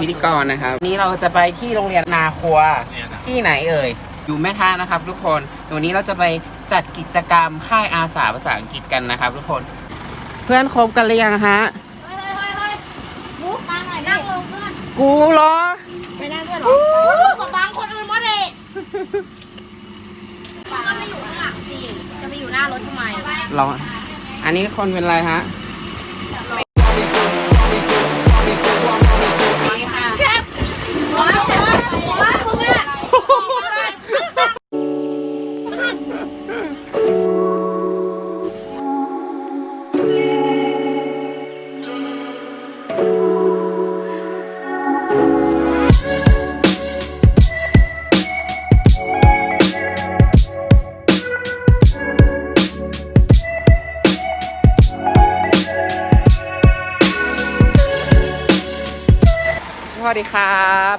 พิธีกรนะครับ วันนี้เราจะไปที่โรงเรียนนาครัวเนี่ยครับที่ไหนเอ่ย อยู่แม่ท่านะครับ ทุกคนวันนี้เราจะไปจัดกิจกรรมค่ายอาสาภาษาอังกฤษกันนะครับ ทุกคน เพื่อนคบกันหรือยังฮะเฮ้ยเฮ้ยเฮ้ยเฮ้ยมุกมาหน่อยนั่งลงเพื่อนกูเหรอไปนั่งด้วยเหรอมุกกับบางคนอื่นหมดเลยก็ไม่อยู่ข้างหลังสิจะไปอยู่หน้ารถทำไมเราอันนี้คนเป็นอะไรฮะ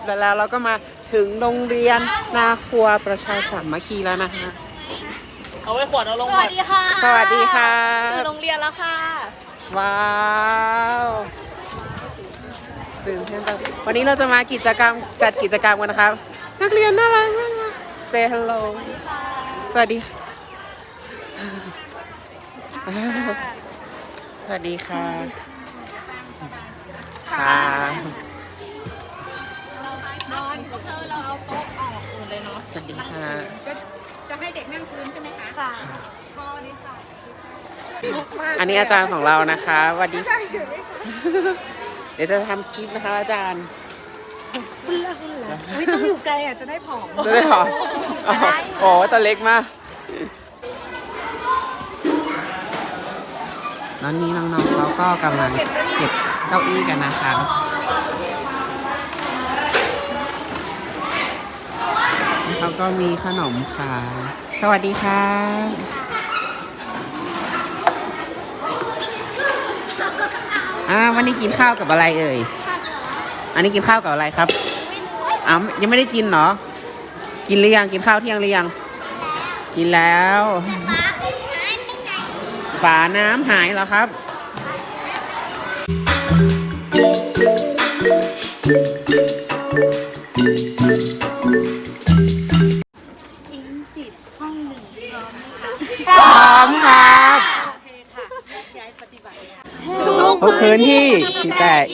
แล้วแล้วเราก็มาถึงโรงเรียนนาครัวประชาสามัคคีแล้วนะคะ เอาไว้ขวดเอาลงสขววัดสดีค่ะสวัสดีครับถึงโรงเรียนแล้วค่ะ ว้าวตื่นเต้นจังวันนี้เราจะมากิจกรรมจัดกิจกรรมกันนะครับ นักเรียนน่ารักมากเลย Say hello สวัสดีสวัสดีค่ะค่ะ นอนพวกเธอเราเอาโต๊ะออกอื่นเลยเนาะสวัสดีค่ะจะให้เด็กนั่งพื้นใช่ไหมคะค่ะพอดีค่ะอันนี้อาจารย์ของเรานะคะสวัสดีค่ะเดี๋ยวจะทำคลิปนะคะอาจารย์อุ้ยต้องอยู่ไกลอะจะได้ผอมจะได้หรออ๋อโอ้ตัวเล็กมากตอนนี้น้องๆเขาก็กำลังเก็บเก้าอี้กันนะคะ ก็มีขนมขายสวัสดีค่ะ อ่าวันนี้กินข้าวกับอะไรเอ่ย อันนี้กินข้าวกับอะไรครับอ้าวยังไม่ได้กินเหรอ กินหรือยัง กินข้าวเที่ยงหรือยัง กินแล้วฝาน้ำหายเหรอครับ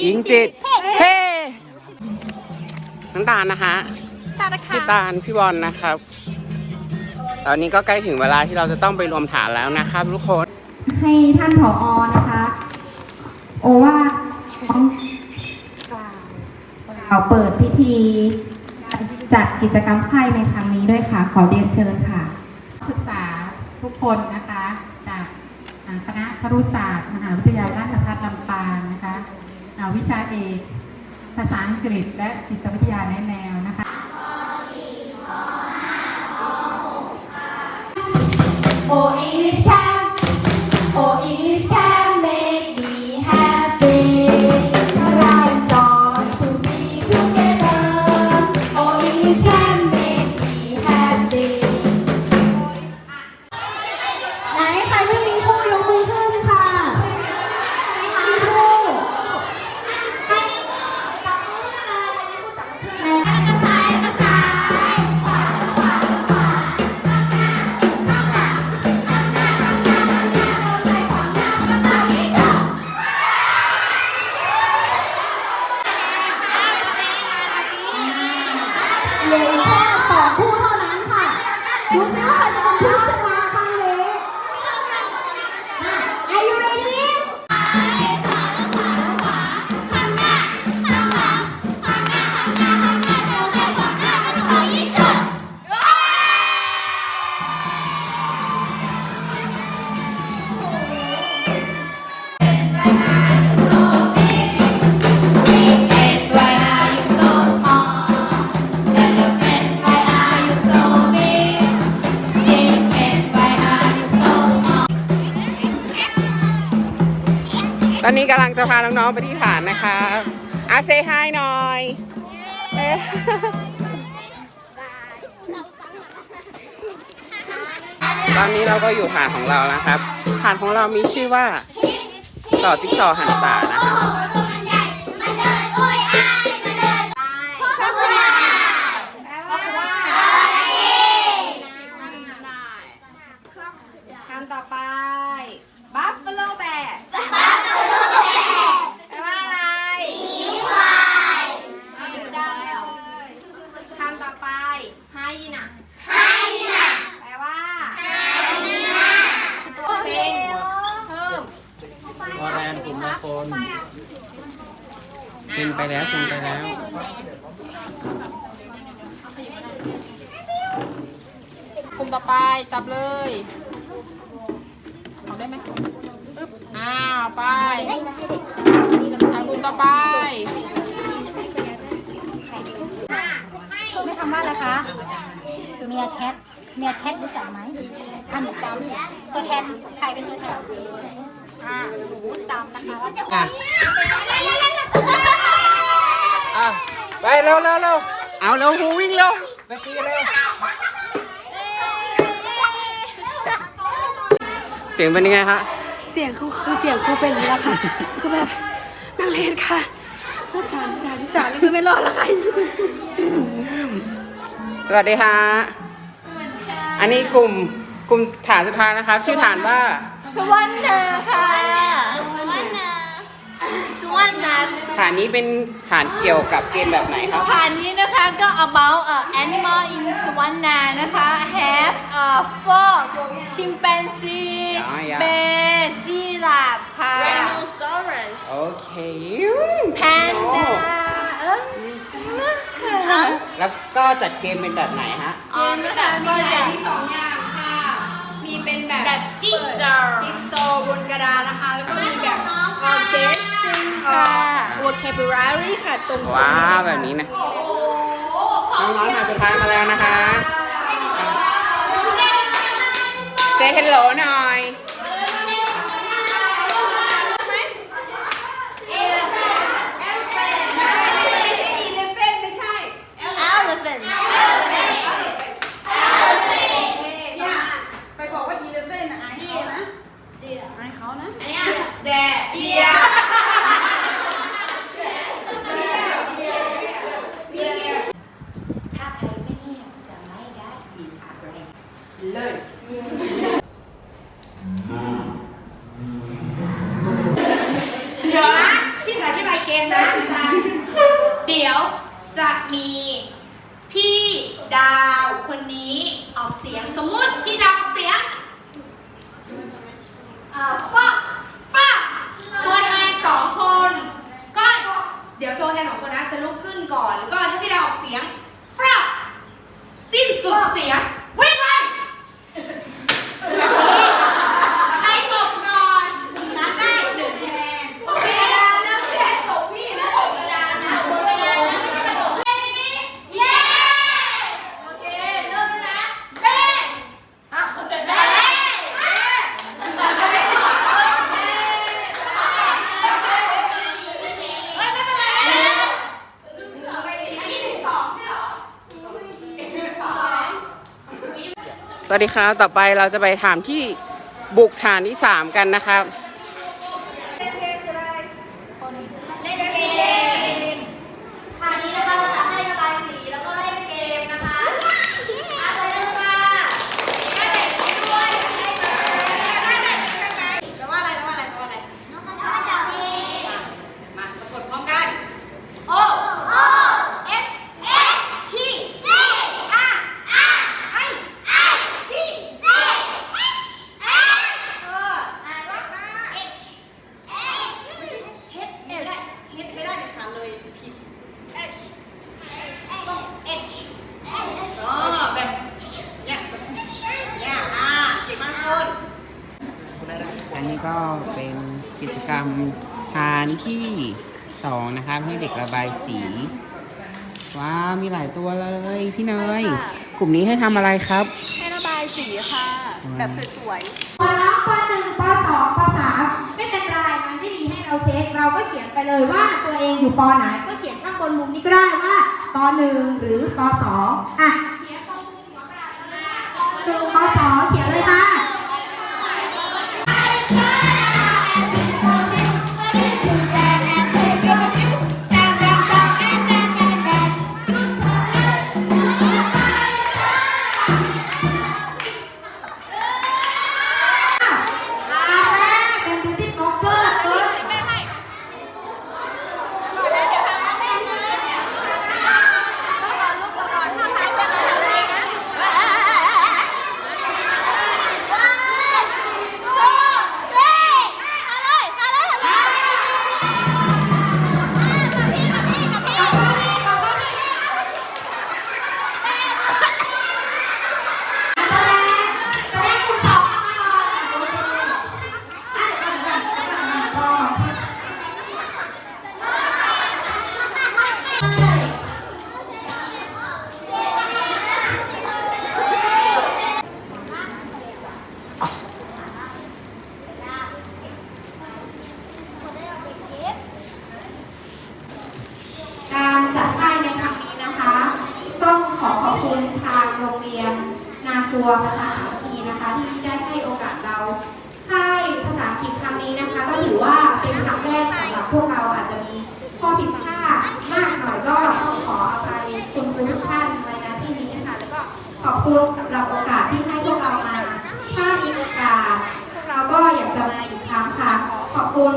แต่อิงจิต เฮ้น้ำตาลนะคะตานะคะพี่ตาลพี่บอลนะครับ ตอนนี้ก็ใกล้ถึงเวลาที่เราจะต้องไปรวมฐานแล้วนะครับทุกคน ให้ท่านผออนะคะ โอวาทของกล่าวเปิดพิธีจัดกิจกรรมไพ่ในครั้งนี้ด้วยค่ะ ขอเรียนเชิญค่ะ ศึกษาทุกคนนะคะ จากคณะครุศาสตร์ มหาวิทยาลัยราชภัฏลำปางนะคะอ่า วิชาเอกภาษาอังกฤษและจิตวิทยาแนแนวนะคะโอ English ตอนนี้กำลังจะพาน้องๆไปที่ฐานนะคะอาเซฮายหน่อยเอ๊ะตอนนี้เราก็อยู่ฐานของเรานะครับฐานของเรามีชื่อว่าต่อจิ๊กซอว์หันตานะครั ต่อไป Hyena แปลว่าตัวเต็งเพิ่มวอแรนกลุ่มละคนเซ็นไปแล้วเซ็นไปแล้วกลุ่มต่อไปจับเลยเอาได้ไหมอึ๊บอ้าวไปอะกลุ่มต่อไป ไม่คำว่าอะไรคะเมียแคทเมียแคทรู้จักไหมอ่านหนูจำตัวแทนใครเป็นตัวแทนอ่าหนูจำนะคะว่าอะ อะไปเร็วเร็วเร็วเอาเร็วครูวิ่งเร็วเมื่อกี้เร็วเสียงเป็นยังไงฮะเสียงครูคือเสียงครูเป็นอย่างนี้แหละค่ะ คือแบบนักเรียนค่ะถ้าจานจานที่สามนี่คือไม่รอดแล้วค่ะ สวัสดีฮะอันนี้กลุ่มกลุ่มฐานสุดท้ายนะครับ ชื่อฐานว่า สวรรค์ค่ะสวรรค์สวรรค์ฐานนี้เป็นฐานเกี่ยวกับเกมแบบไหนครับผ่านนี้นะคะก็ about uh, animal in Savanna นะคะ have a frog chimpanzee อ๋ออย่า bear giraffe ค่ะ Rhinoceros โอเค panda เอ้ย แล้วก็จัดเกมเป็นแบบไหนฮะ เกมนะคะก็จะมีสองอย่างค่ะ มีเป็นแบบแบบจิ๊กซอว์ จิ๊กโซว์บนกระดานนะคะ แล้วก็มีแบบเอ่อ guessing ค่ะ vocabulary ค่ะตรงๆว้าวแบบนี้นะน้องๆฐานสุดท้ายมาแล้วนะคะเซฮัลโหลหน่อย elephant เดี๋ยวนะที่จะอธิบายเกมนะ เดี๋ยวจะมีพี่ดาวคนนี้ออกเสียงสมมุติพี่ดาวออกเสียงฟ้าฟ้าตัวแทนสองคน ก็เดี๋ยวตัวแทนของคนนั้นจะลุกขึ้นก่อน แล้วก็ถ้าพี่ดาวออกเสียงฟ้าสิ้นสุดเสียงวิ่งเลยแบบนี้ใครตกก่อนนั้นได้หนึ่งคะแนนโอเคดาวนะไม่ได้ตกพี่นะตกกระดานนะหมดเวลาแล้วไม่ได้ตกเย้โอเคเริ่มแล้วนะเบ้อะเบ้เบ้ไม่เป็นไรอันนี้ถึงสองใช่เหรอ สวัสดีครับต่อไปเราจะไปถามที่บุกฐานที่3กันนะครับ เล่นเกมคราวนี้นะคะเราจะให้ระบายสีแล้วก็เล่นเกมนะคะอาไปเลยค่ะได้เด็กด้วยได้เด็ก แปลว่าอะไรแปลว่าอะไรแปลว่าอะไร น้องก็จะมี มาสะกดพร้อมกัน โอ โอ S S T T R R I I C C H H เออ H H เฮ็ดไม่ได้เฮ็ดไม่ได้เด็ดขาดเลยผิด H ต้อง H อ๋อแบบเนี่ยแบบเนี่ยอ่าเก่งมากคุณ อันนี้ก็เป็นกิจกรรมฐานที่ 2 นะครับ ให้เด็กระบายสี ว้าวมีหลายตัวเลยพี่เนยกลุ่มนี้ให้ทำอะไรครับ ให้ระบายสีค่ะ แบบสวยๆปน้องปหนึ่งปสองปสามไม่เป็นไรมันไม่มีให้เราเช็ค เราก็เขียนไปเลยว่าตัวเองอยู่ปไหน ก็เขียนข้างบนมุมนี้ก็ได้ว่าปหนึ่งหรือปสองอะเขียนตรงมุมหัวกระดาษเลยนะปหนึ่งปสองเขียนเลยค่ะ วประชาสามัคคีนะคะ ที่ได้ให้โอกาสเราค่ายภาษาอังกฤษครั้งนี้นะคะ ก็ถือว่าเป็นครั้งแรกสำหรับพวกเราอาจจะมีข้อผิดพลาดมากหน่อยก็ต้องขออภัยคุณครูทุกท่านในหน้าที่นี้ค่ะแล้วก็ขอบคุณสำหรับโอกาสที่ให้พวกเรามาถ้ามีโอกาสพวกเราก็อยากจะมาอีกครั้งค่ะ ขอบคุณ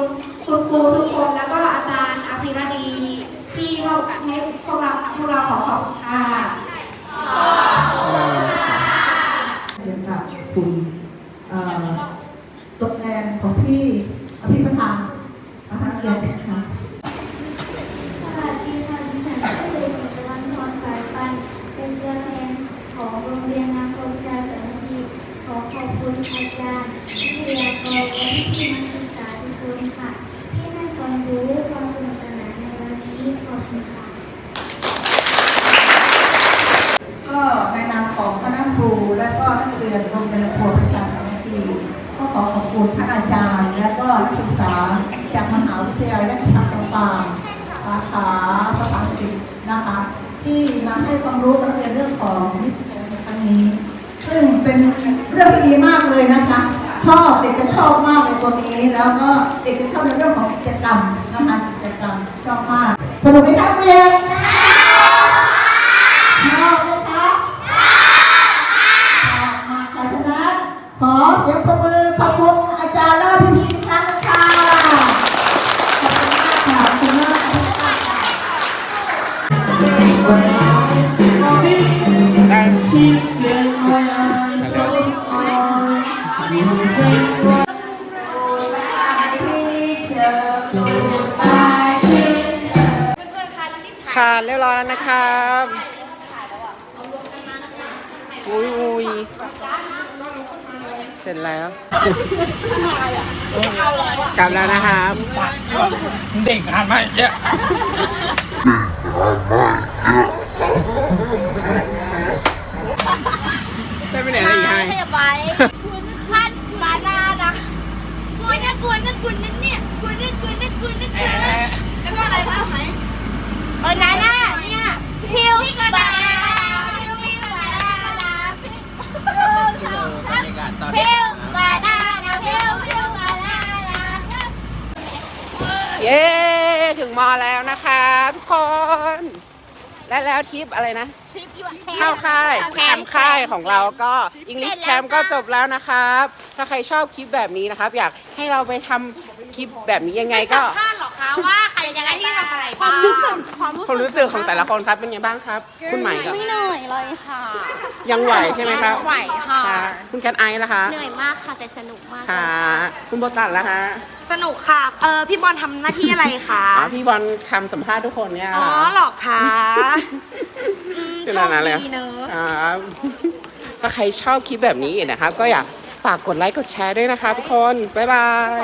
คุณครูทุกคนแล้วก็อาจารย์อภิรดี ที่ให้โอกาสให้พวกเราพวกเราขอขอบคุณค่ะ เรียนกับคุณเอ่อตัวแทนของพี่อภิประธานนะคะเรียนเจ็ดค่ะ สวัสดีค่ะดิฉันชื่อเด็กหญิงตะวันพรสายปันเป็นตัวแทนของโรงเรียนนาโคชาสามัคคีขอขอบคุณอาจารย์วิทยากรและพี่นักศึกษาทุกคนค่ะ ที่ให้ความรู้ความสนุกสนานในวันนี้ขอบคุณค่ะ ก็ในนามของคณะครูและก็นักเรียนโรงเรียนครัวประชาสามัคคีก็ขอขอบคุณท่านอาจารย์ และก็นักศึกษาจากมหาวิทยาลัยราชภัฏลำปางสาขาภาษาอังกฤษนะคะ ที่มาให้ความรู้ เป็นเรื่องที่ดีมากเลยนะคะ ชอบเด็กจะชอบมากในตัวนี้ แล้วก็เด็กจะชอบในเรื่องของกิจกรรมนะคะกิจกรรมชอบมากสนุกไหมคะเรียนชอบไหมคะชอบมากค่ะฉะนั้นขอเสียงปรบมือขอบคุณอาจารย์และพี่ๆทุกท่านค่ะขอบคุณมากค่ะขอบคุณมากค่ะได้ ค่ะเรียบร้อยแล้วนะครับอุ้ยอุ้ยเสร็จแล้วกลับแล้วนะครับเด็กหันมาเยอะได้ไปไหนอะไรอีกให้ เออนาน่าเนี่ยพิวบานาพิวบานาพิวบานาพิวพิวบานาเย้ถึงมอแล้วนะคะทุกคน และแล้วทริปอะไรนะ เข้าค่ายแคมป์ค่ายของเราก็ English Camp ก็จบแล้วนะครับ ถ้าใครชอบคลิปแบบนี้นะครับ อยากให้เราไปทำคลิปแบบนี้ยังไงก็ คาดหรอคะว่าใครจะได้ที่ทำอะไรบ้างความรู้สึกความรู้ความรู้สึกของแต่ละคนครับเป็นไงบ้างครับ คุณใหม่ครับไม่เหนื่อยเลยค่ะ ยังไหวใช่ไหมครับไหวค่ะค่ะคุณแคทไอซ์นะคะ เหนื่อยมากค่ะแต่สนุกมากค่ะ คุณโบตันละคะ สนุกค่ะ เออพี่บอลทำหน้าที่อะไรคะอ๋อพี่บอลทำสัมภาษณ์ทุกคนเนี่ยอ๋อเหรอคะอืมเป็นโชอะคไรเลยดีเนอะครับถ้าใครชอบคลิปแบบนี้นะครับก็อยากฝากกดไลค์กดแชร์ด้วยนะครับทุกคน บ๊ายบาย